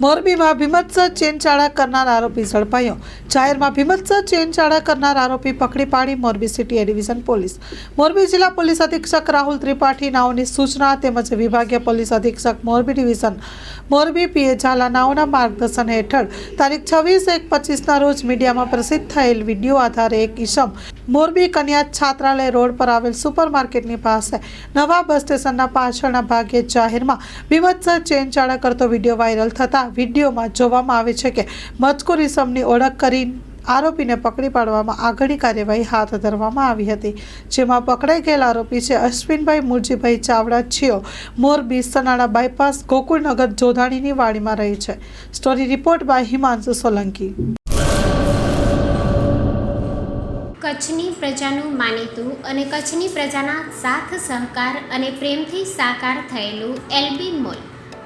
મોરબીમાં ભીમત્સ ચેનચાળા કરનાર આરોપી ઝડપાયો. જાહેરમાં ભીમત્સર ચેનચાળા કરનાર આરોપી પકડી પાડી Morbi city division police. Morbi જિલ્લા પોલીસ અધિક્ષક રાહુલ ત્રિપાઠી નાઓની સૂચના તેમજ વિભાગીય પોલીસ અધિક્ષક મોરબી ડિવિઝન, મોરબી પીએ ઝાલા નાઓના માર્ગદર્શન હેઠળ તારીખ છવ્વીસ એક પચીસના રોજ મીડિયામાં પ્રસિદ્ધ થયેલ વીડિયો આધારે એક ઈસમ મોરબી કન્યા છાત્રાલય રોડ પર આવેલ સુપરમાર્કેટની પાસે નવા બસ સ્ટેશનના પાછળના ભાગે જાહેરમાં બીભત્સ ચેનચાળા કરતો વીડિયો વાયરલ થતાં વિડીયોમાં જોવામાં આવે છે કે મજકૂર ઓળખ કરી આરોપીને પકડી પાડવામાં આગળની કાર્યવાહી હાથ ધરવામાં આવી હતી. જેમાં પકડાઈ ગયેલ આરોપી છે અશ્વિનભાઈ મુરજીભાઈ ચાવડા. છીઓ મોરબી સનાળા બાયપાસ ગોકુળનગર જોધાણીની વાડીમાં રહી છે. Story report by Himanshu Solanki. કચ્છની પ્રજાનું માનીતું અને કચ્છની પ્રજાના સાથ સહકાર અને પ્રેમથી સાકાર થયેલું એલબી મોલ.